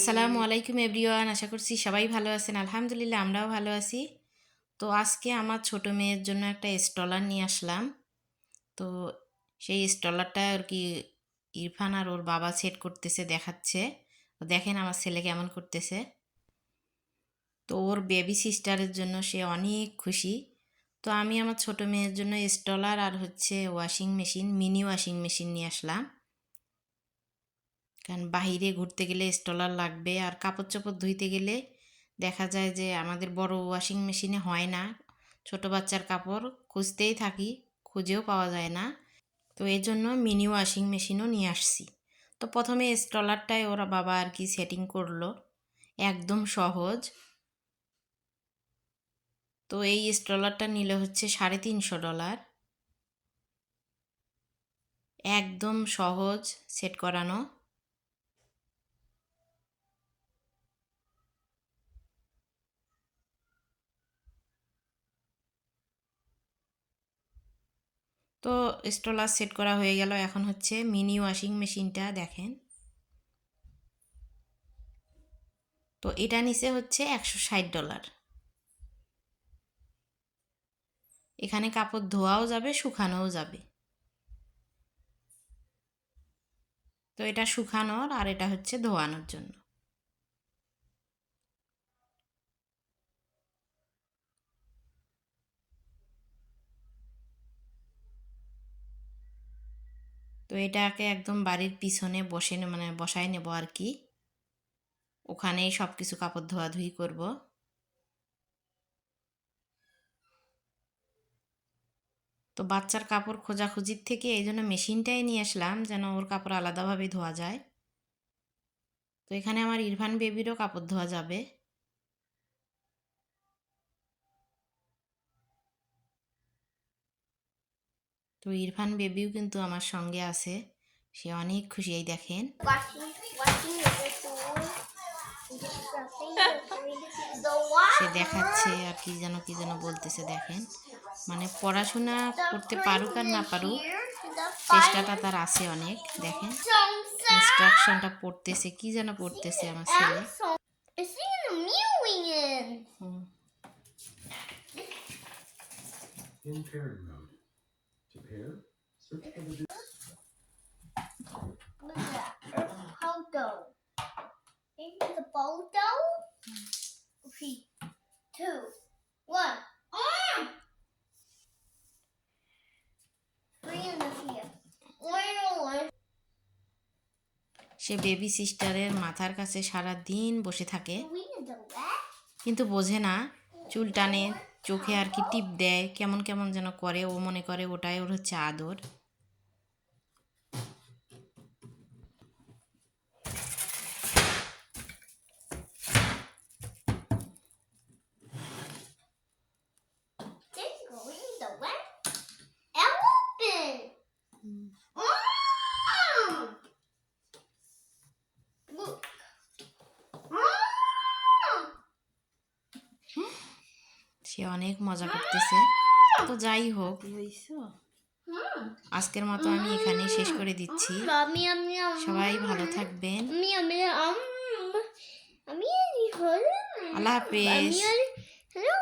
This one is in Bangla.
আসসালামু আলাইকুম এভরিওয়ান, আশা করছি সবাই ভালো আছেন। আলহামদুলিল্লাহ, আমরাও ভালো আছি। তো আজকে আমার ছোট মেয়ের জন্য একটা স্টলার নিয়ে আসলাম। তো সেই স্টলারটা আর কি ইরফান আর ওর বাবা সেট করতেছে, দেখাচ্ছে। দেখেন আমার ছেলে কেমন করতেছে। তো ওর বেবি সিস্টারের জন্য সে অনেক খুশি। তো আমি আমার ছোট মেয়ের জন্য স্টলার আর হচ্ছে washing machine mini washing machine নিয়ে আসলাম। কারণ বাহিরে ঘুরতে গেলে স্টলার লাগবে আর কাপড় চোপড় ধুইতে গেলে দেখা যায় যে আমাদের বড় ওয়াশিং মেশিনে হয় না। ছোট বাচ্চার কাপড় খুঁজতেই থাকি, খুঁজেও পাওয়া যায় না। তো এই জন্য মিনি ওয়াশিং মেশিনও নিয়ে আসছি। তো প্রথমে স্টলারটায় ওরা বাবা আর কি সেটিং করল। একদম সহজ। তো এই স্টলারটা নিলে হচ্ছে সাড়ে তিনশো ডলার। একদম সহজ সেট করানো। তো স্টলার সেট করা হয়ে গেল। এখন হচ্ছে মিনি ওয়াশিং মেশিনটা দেখেন। তো এটা নিচে হচ্ছে একশো ষাট ডলার। এখানে কাপড় ধোয়াও যাবে, শুকানোও যাবে। তো এটা শুকানোর আর এটা হচ্ছে ধোয়ানোর জন্য। তো এটাকে একদম বাড়ির পিছনে বসে মানে বসায় নেব আর কি। ওখানেই সব কিছু কাপড় ধোয়াধুয়ি করব। তো বাচ্চার কাপড় খোঁজাখুঁজির থেকে এই জন্য মেশিনটাই নিয়ে আসলাম, যেন ওর কাপড় আলাদাভাবে ধোয়া যায়। তো এখানে আমার ইরফান বেবিরও কাপড় ধোয়া যাবে। তো ইরফান বেবিও কিন্তু আমার সঙ্গে আছে। সে অনেক খুশি এই দেখেন। সে দেখাচ্ছে আর কি যেন কি যেন বলতেছে দেখেন। মানে পড়াশোনা করতে পারুক আর না পারুক চেষ্টাটা তার আছে অনেক দেখেন। ইনস্ট্রাকশনটা পড়তেছে কি যেন পড়তেছে আমার ছেলে। In mode. To pair, search for the Photo. Maybe the photo? Three, two, one. Ah! Three in the here. সে বেবি সিস্টারের মাথার কাছে সারা দিন বসে থাকে. কিন্তু বোঝে না চুল টানে চোখে আর কি টিপ দেয়, কেমন কেমন যেন করে, ও মনে করে ওটাই ওর হচ্ছে আদর। সে অনেক মজা করতেছে। তো যাই হোক. আজকের মতো আমি এখানে শেষ করে দিচ্ছি। সবাই ভালো থাকবেন। আল্লাহ হাফেজ। Hello,